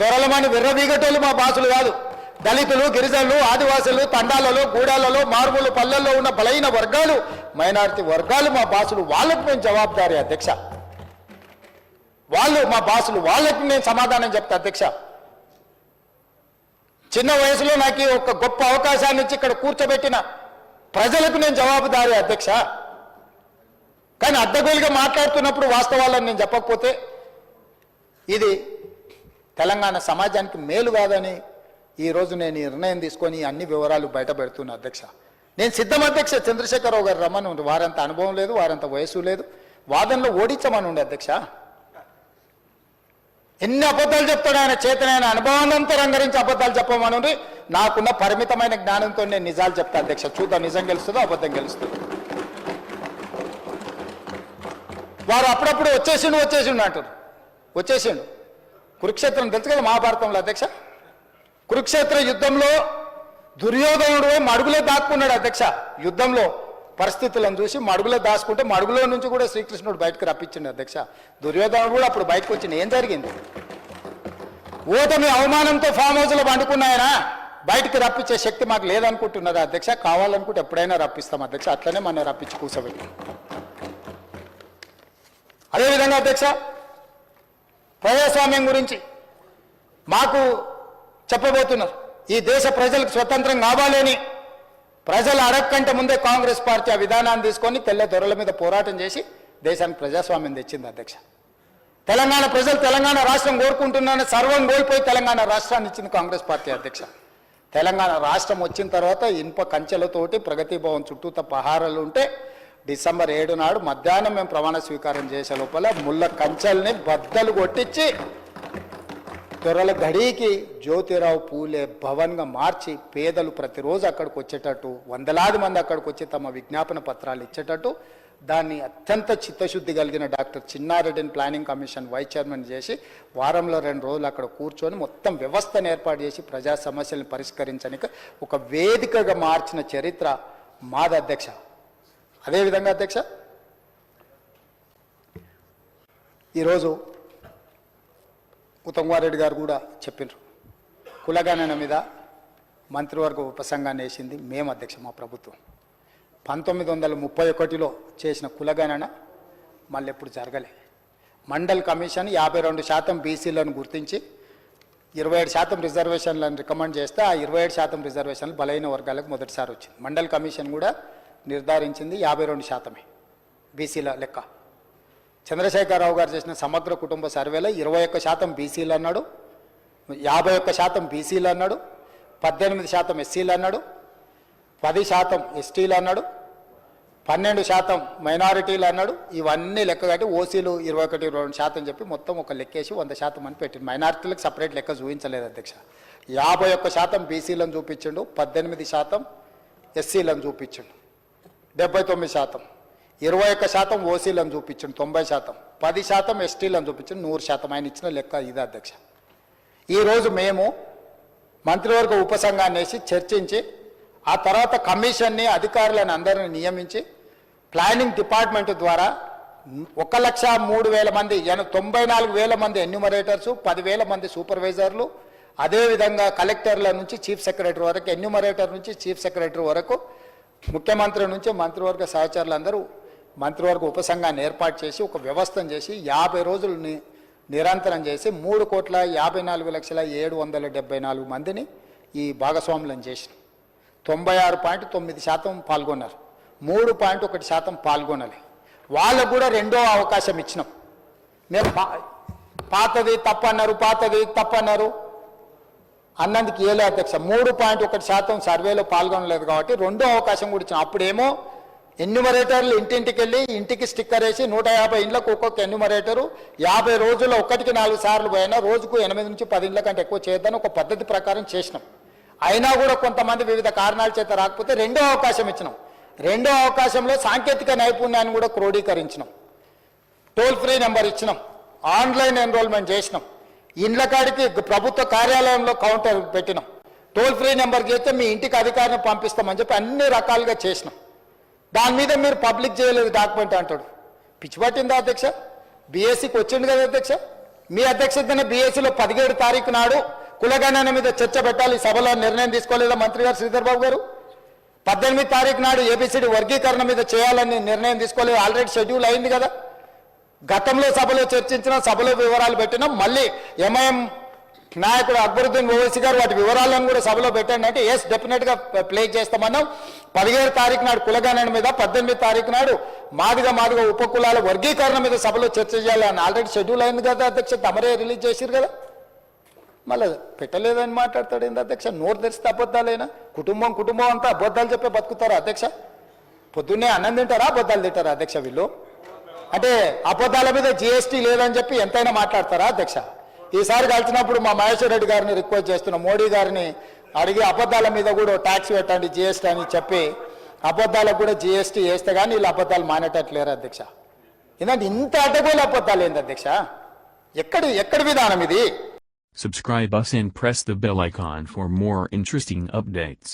దొరలమని విర్రవీగటోళ్ళు మా బాసులు కాదు. దళితులు గిరిజనులు ఆదివాసులు తండాలలో గూడాలలో మారుమూల పల్లెల్లో ఉన్న బలైన వర్గాలు మైనారిటీ వర్గాలు మా బాసులు వాళ్ళకు మేము జవాబుదారీ అధ్యక్ష. వాళ్ళు మా బాసులు వాళ్ళకి నేను సమాధానం చెప్తా అధ్యక్ష. చిన్న వయసులో నాకు ఒక గొప్ప అవకాశాన్ని ఇచ్చి ఇక్కడ కూర్చోబెట్టిన ప్రజలకు నేను జవాబుదారీ అధ్యక్ష. కానీ అడ్డగోలుగా మాట్లాడుతున్నప్పుడు వాస్తవాలను నేను చెప్పకపోతే ఇది తెలంగాణ సమాజానికి మేలు కాదని ఈరోజు నేను నిర్ణయం తీసుకొని అన్ని వివరాలు బయట పెడుతున్నా అధ్యక్ష. నేను సిద్ధం అధ్యక్ష చంద్రశేఖరరావు గారు రమ్మని ఉండి వారంత అనుభవం లేదు వారంత వయసు లేదు. వాదనలో ఓడించమని ఉండే అధ్యక్ష. ఎన్ని అబద్ధాలు చెప్తాడు ఆయన చేతనైన అనుభవానంతా రంగరించి అబద్ధాలు చెప్పమని ఉండి నాకున్న పరిమితమైన జ్ఞానంతో నేను నిజాలు చెప్తా అధ్యక్ష. చూద్దాం నిజం గెలుస్తుందో అబద్ధం గెలుస్తుందో? వారు అప్పుడప్పుడు వచ్చేసిండు వచ్చేసిండు అంటారు వచ్చేసిండు. కురుక్షేత్రం తెలుసు కదా మహాభారతంలో అధ్యక్ష? కురుక్షేత్ర యుద్ధంలో దుర్యోధనుడు మడుగులే మడుగులో దాక్కున్నాడు అధ్యక్ష యుద్ధంలో. పరిస్థితులను చూసి మడుగులో దాచుకుంటే మడుగులో నుంచి కూడా శ్రీకృష్ణుడు బయటకు రప్పించిండు అధ్యక్ష. దుర్యోధనుడు కూడా అప్పుడు బయటకు వచ్చింది ఏం జరిగింది? ఓటమి అవమానంతో ఫామ్ హౌస్లో పండుకున్నాయనా? బయటికి రప్పించే శక్తి మాకు లేదనుకుంటున్నారా అధ్యక్ష? కావాలనుకుంటే ఎప్పుడైనా రప్పిస్తాం అధ్యక్ష. అట్లనే మన రప్పించి కూర్చోబెట్టి. అదేవిధంగా అధ్యక్ష ప్రజాస్వామ్యం గురించి మాకు చెప్పబోతున్నారు. ఈ దేశ ప్రజలకు స్వతంత్రం కావాలని ప్రజలు అడగకంటే ముందే కాంగ్రెస్ పార్టీ ఆ విధానాన్ని తీసుకొని తెల్ల దొరల మీద పోరాటం చేసి దేశానికి ప్రజాస్వామ్యం తెచ్చింది అధ్యక్ష. తెలంగాణ ప్రజలు తెలంగాణ రాష్ట్రం కోరుకుంటున్నారని సర్వం కోల్పోయి తెలంగాణ రాష్ట్రాన్ని ఇచ్చింది కాంగ్రెస్ పార్టీ అధ్యక్ష. తెలంగాణ రాష్ట్రం వచ్చిన తర్వాత ఇనుప కంచెలతోటి ప్రగతి భవన్ చుట్టూత పహారాలు ఉంటే డిసెంబర్ ఏడు నాడు మధ్యాహ్నం మేము ప్రమాణ స్వీకారం చేసే లోపల ముళ్ళ కంచెల్ని బద్దలు కొట్టించి త్వరల గడికి జ్యోతిరావు పూలే భవన్గా మార్చి పేదలు ప్రతిరోజు అక్కడికి వచ్చేటట్టు వందలాది మంది అక్కడికి వచ్చి తమ విజ్ఞాపన పత్రాలు ఇచ్చేటట్టు దాన్ని అత్యంత చిత్తశుద్ధి కలిగిన డాక్టర్ చిన్నారెడ్డిని ప్లానింగ్ కమిషన్ వైస్ చైర్మన్ చేసి వారంలో రెండు రోజులు అక్కడ కూర్చొని మొత్తం వ్యవస్థను ఏర్పాటు చేసి ప్రజా సమస్యలను పరిష్కరించడానికి ఒక వేదికగా మార్చిన చరిత్ర మాది అధ్యక్ష. అదేవిధంగా అధ్యక్ష? ఈరోజు ఉత్తమ్ కుమార్ రెడ్డి గారు కూడా చెప్పినారు కులగణన మీద మంత్రివర్గ ఉపసంగాన్ని వేసింది మేము అధ్యక్ష మా ప్రభుత్వం. పంతొమ్మిది వందల ముప్పై ఒకటిలో చేసిన కులగణన మళ్ళీ ఎప్పుడు జరగలే. మండల్ కమిషన్ యాభై రెండు శాతం బీసీలను గుర్తించి ఇరవై ఏడు శాతం రిజర్వేషన్లను రికమెండ్ చేస్తే ఆ ఇరవై ఏడు శాతం రిజర్వేషన్లు బలైన వర్గాలకు మొదటిసారి వచ్చింది. మండల్ కమిషన్ కూడా నిర్ధారించింది యాభై రెండు శాతమే బీసీల లెక్క. చంద్రశేఖరరావు గారు చేసిన సమగ్ర కుటుంబ సర్వేలో ఇరవై ఒక్క శాతం బీసీలు అన్నాడు యాభై ఒక్క శాతం బీసీలు అన్నాడు పద్దెనిమిది శాతం ఎస్సీలు అన్నాడు పది శాతం ఎస్టీలు అన్నాడు పన్నెండు శాతం మైనారిటీలు అన్నాడు. ఇవన్నీ లెక్క కట్టి ఓసీలు ఇరవై ఒకటి ఇరవై రెండు శాతం చెప్పి మొత్తం ఒక లెక్కేసి వంద శాతం అని పెట్టింది మైనారిటీలకు సపరేట్ లెక్క చూపించలేదు అధ్యక్ష. యాభై ఒక్క శాతం బీసీలను చూపించిండు పద్దెనిమిది శాతం ఎస్సీలను చూపించిండు. డెబ్బై తొమ్మిది శాతం. ఇరవై ఒక్క శాతం ఓసీలను చూపించండి తొంభై శాతం. పది శాతం ఎస్టీలను చూపించండి నూరు శాతం. ఆయన ఇచ్చిన లెక్క ఇది అధ్యక్ష. ఈరోజు మేము మంత్రివర్గ ఉపసంఘాన్ని వేసి చర్చించి ఆ తర్వాత కమిషన్ని అధికారులను అందరిని నియమించి ప్లానింగ్ డిపార్ట్మెంట్ ద్వారా ఒక లక్ష మూడు వేల మంది తొంభై నాలుగు వేల మంది ఎన్యూమరేటర్సు పదివేల మంది సూపర్వైజర్లు అదేవిధంగా కలెక్టర్ల నుంచి చీఫ్ సెక్రటరీ వరకు ఎన్యూమరేటర్ నుంచి చీఫ్ సెక్రటరీ వరకు ముఖ్యమంత్రి నుంచి మంత్రివర్గ సహచరులందరూ మంత్రివర్గ ఉపసంఘాన్ని ఏర్పాటు చేసి ఒక వ్యవస్థను చేసి యాభై రోజులు ని- నిరంతరం చేసి మూడు కోట్ల యాభై నాలుగు లక్షల ఏడు వందల డెబ్బై నాలుగు మందిని ఈ భాగస్వాములను చేసిన. తొంభై ఆరు పాయింట్ తొమ్మిది శాతం పాల్గొన్నారు. మూడు పాయింట్ ఒకటి శాతం పాల్గొనాలి. వాళ్ళకు కూడా రెండో అవకాశం ఇచ్చినాం. మేము పాతది తప్పన్నారు పాతది తప్పన్నారు. అన్నందుకు ఏలో అధ్యక్ష. మూడు పాయింట్ ఒకటి శాతం సర్వేలో పాల్గొనలేదు కాబట్టి రెండో అవకాశం కూడా ఇచ్చాం అప్పుడేమో ఎన్యుమరేటర్లు ఇంటింటికి వెళ్ళి ఇంటికి స్టిక్కర్ వేసి నూట యాభై ఇండ్లకు ఒక్కొక్క ఎన్యుమరేటరు యాభై రోజుల్లో ఒకటికి నాలుగు సార్లు పోయినా రోజుకు ఎనిమిది నుంచి పది ఇండ్ల కంటే ఎక్కువ చేయొద్దని ఒక పద్ధతి ప్రకారం చేసినాం. అయినా కూడా కొంతమంది వివిధ కారణాల చేత రాకపోతే రెండో అవకాశం ఇచ్చినాం. రెండో అవకాశంలో సాంకేతిక నైపుణ్యాన్ని కూడా క్రోడీకరించినాం. టోల్ ఫ్రీ నెంబర్ ఇచ్చినాం. ఆన్లైన్ ఎన్రోల్మెంట్ చేసినాం. ఇండ్ల కాడికి ప్రభుత్వ కార్యాలయంలో కౌంటర్ పెట్టినాం. టోల్ ఫ్రీ నెంబర్ అయితే మీ ఇంటికి అధికారిని పంపిస్తామని చెప్పి అన్ని రకాలుగా చేసినాం. దాని మీద మీరు పబ్లిక్ చేయలేదు డాక్యుమెంట్ అంటాడు. పిచ్చి పట్టిందా అధ్యక్ష? బీఎస్సీకి వచ్చిండు కదా అధ్యక్ష? మీ అధ్యక్షతనే బీఎస్సీలో పదిహేడు తారీఖు నాడు కులగణన మీద చర్చ పెట్టాలి. సభలో నిర్ణయం తీసుకోలేదా మంత్రి గారు శ్రీధర్ బాబు గారు? పద్దెనిమిది తారీఖు నాడు ఏబిసిడి వర్గీకరణ మీద చేయాలని నిర్ణయం తీసుకోలేదు. ఆల్రెడీ షెడ్యూల్ అయింది కదా. గతంలో సభలో చర్చించిన సభలో వివరాలు పెట్టినాం. మళ్ళీ ఎంఐఎం నాయకుడు అక్బరుద్దీన్ ఓవైసీ గారు వాటి వివరాలను కూడా సభలో పెట్టండి అంటే ఎస్ డెఫినెట్గా ప్లే చేస్తామన్నాం. పదిహేడు తారీఖు నాడు కులగణన మీద పద్దెనిమిది తారీఖు నాడు మాదిగా మాదిగా ఉపకులాల వర్గీకరణ మీద సభలో చర్చ చేయాలని ఆల్రెడీ షెడ్యూల్ అయింది కదా అధ్యక్ష. తమరే రిలీజ్ చేసిరు కదా. మళ్ళీ పెట్టలేదని మాట్లాడతాడు ఏంది అధ్యక్ష? నోరు తెరిస్తే అబద్ధాలేనా? కుటుంబం కుటుంబం అంతా అబద్ధాలు చెప్పే బతుకుతారా అధ్యక్ష? పొద్దున్నే అన్నం తింటారా? అబద్ధాలు తింటారా అధ్యక్ష వీళ్ళు? అంటే అబద్ధాల మీద జిఎస్టీ లేదని చెప్పి ఎంతైనా మాట్లాడతారా అధ్యక్ష? ఈసారి కలిసినప్పుడు మా మహేశ్వర్ రెడ్డి గారిని రిక్వెస్ట్ చేస్తున్నాం. మోడీ గారిని అడిగి అబద్ధాల మీద కూడా ట్యాక్స్ పెట్టండి జిఎస్టీ అని చెప్పి అబద్ధాలకు కూడా జిఎస్టీ వేస్తే కానీ వీళ్ళు అబద్ధాలు మానేటట్లేరు అధ్యక్ష. ఎందుకంటే ఇంత అడ్డగోలు అబద్ధాలు ఏంది అధ్యక్ష? ఎక్కడ ఎక్కడ విధానం ఇది? Subscribe us and press the bell icon for more interesting updates.